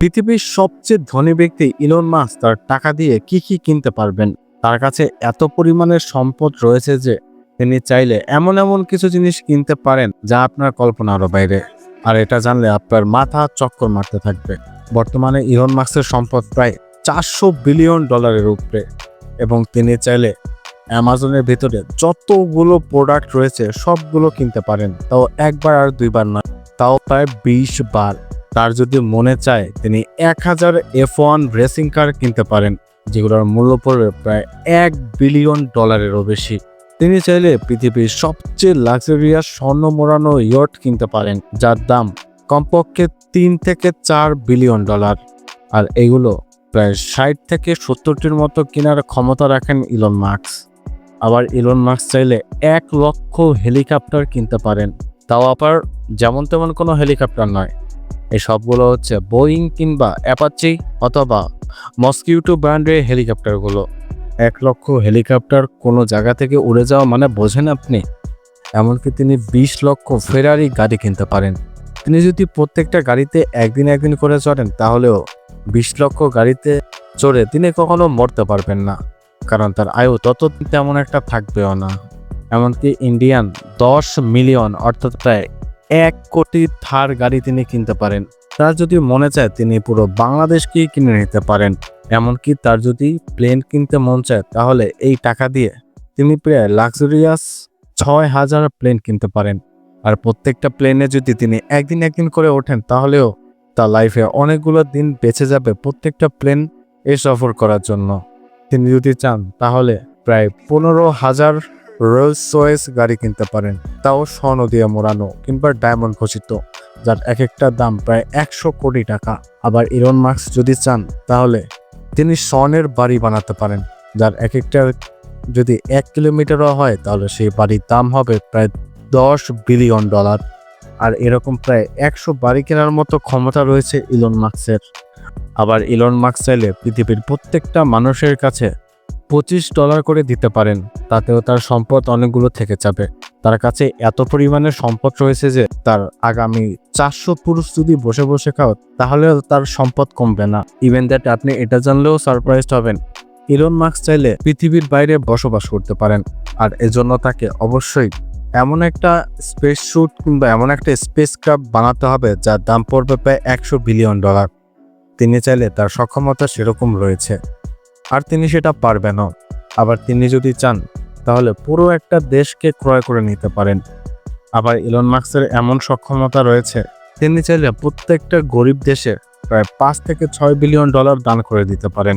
পৃথিবীর সবচেয়ে ধনী ব্যক্তি ইলন মাস্ক তার টাকা দিয়ে কি কি কিনতে পারবেন? তার কাছে এত পরিমাণের সম্পদ রয়েছে যে তিনি চাইলে এমন এমন কিছু জিনিস কিনতে পারেন যা আপনার কল্পনারও বাইরে। আর এটা জানলে আপনার মাথা চক্কর মারতে থাকবে। বর্তমানে ইলন মাস্কের সম্পদ প্রায় চারশো বিলিয়ন ডলারের উপরে। এবং তিনি চাইলে অ্যামাজনের ভিতরে যতগুলো প্রোডাক্ট রয়েছে সবগুলো কিনতে পারেন। তাও একবার আর দুইবার নয়, তাও প্রায় বিশ বার। তার যদি মনে চায়, তিনি এক হাজার এফ ওয়ান রেসিং কার কিনতে পারেন, যেগুলোর মূল্য পড়বে প্রায় এক বিলিয়ন ডলারেরও বেশি। তিনি চাইলে পৃথিবীর সবচেয়ে লাক্সারিয়াস স্বর্ণ মোড়ানো ইয়ট কিনতে পারেন, যার দাম কমপক্ষে তিন থেকে চার বিলিয়ন ডলার আর এগুলো প্রায় ষাট থেকে সত্তরটির মতো কেনার ক্ষমতা রাখেন ইলন মার্কস আবার ইলন মার্কস চাইলে এক লক্ষ হেলিকপ্টার কিনতে পারেন। তাও আবার যেমন তেমন কোনো হেলিকপ্টার নয়। এই সবগুলো হচ্ছে বোয়িং কিংবা অ্যাপাচি অথবা মস্কিউটো ব্র্যান্ডের হেলিকপ্টারগুলো। এক লক্ষ হেলিকপ্টার কোনো জায়গা থেকে উড়ে যাওয়া মানে বোঝেন আপনি? এমনকি তিনি বিশ লক্ষ ফেরারি গাড়ি কিনতে পারেন। তিনি যদি প্রত্যেকটা গাড়িতে একদিন একদিন করে চড়েন, তাহলেও বিশ লক্ষ গাড়িতে চড়ে তিনি কখনো মরতে পারবেন না, কারণ তার আয়ু তত তেমন একটা থাকবেও না। এমনকি ইন্ডিয়ান দশ মিলিয়ন, অর্থাৎ প্রায় এক কোটি থার গাড়ি তিনি কিনতে পারেন। তার যদি মনে চায় তিনি পুরো বাংলাদেশকেই কিনে নিতে পারেন, এমনকি তার যদি প্লেন কিনতে মন চায়, তাহলে এই টাকা দিয়ে তিনি প্রায় লাক্সারিয়াস ছয় হাজার প্লেন কিনতে পারেন। আর প্রত্যেকটা প্লেনে যদি তিনি একদিন একদিন করে ওঠেন, তাহলেও তার লাইফে অনেকগুলো দিন বেঁচে যাবে প্রত্যেকটা প্লেন এ সফর করার জন্য। তিনি যদি চান, তাহলে প্রায় পনেরো হাজার রোলস রয়েস গাড়ি কিনতে পারেন। তাও স্বর্ণ দিয়ে মোড়ানো কিংবা ডায়মন্ড খচিত যার এক একটা দাম প্রায় একশো কোটি টাকা। আবার ইরন মার্কস যদি চান, তাহলে তিনি স্বর্ণের বাড়ি বানাতে পারেন, যার এক একটা যদি এক কিলোমিটারও হয়, তাহলে সেই বাড়ির দাম হবে প্রায় দশ বিলিয়ন ডলার। আর এরকম প্রায় একশো বাড়ি কেনার মতো ক্ষমতা রয়েছে ইলন মার্কসের আবার ইলন মার্কস চাইলে পৃথিবীর প্রত্যেকটা মানুষের কাছে পঁচিশ ডলার করে দিতে পারেন, তাতেও তার সম্পদ অনেকগুলো থেকে যাবে। তার কাছে এত পরিমাণে সম্পদ রয়েছে যে, তার আগামী চারশো পুরুষ যদি বসে বসে খাও, তাহলেও তার সম্পদ কমবে না। ইভেন দ্যাট আপনি এটা জানলেও সারপ্রাইজড হবেন। ইলন মার্কস চাইলে পৃথিবীর বাইরে বসবাস করতে পারেন, আর এজন্য তাকে অবশ্যই এমন একটা স্পেস স্যুট কিংবা এমন একটা স্পেস ক্রাফট বানাতে হবে, যার দাম পড়বে প্রায় একশো বিলিয়ন ডলার তিনি চাইলে তার সক্ষমতা সেরকম রয়েছে। আর তিনি সেটা পারবেনও আবার তিনি যদি চান, তাহলে পুরো একটা দেশকে ক্রয় করে নিতে পারেন। আবার ইলন মার্কসের এমন সক্ষমতা রয়েছে, তিনি চাইলে প্রত্যেকটা গরিব দেশে প্রায় পাঁচ থেকে ছয় বিলিয়ন ডলার দান করে দিতে পারেন।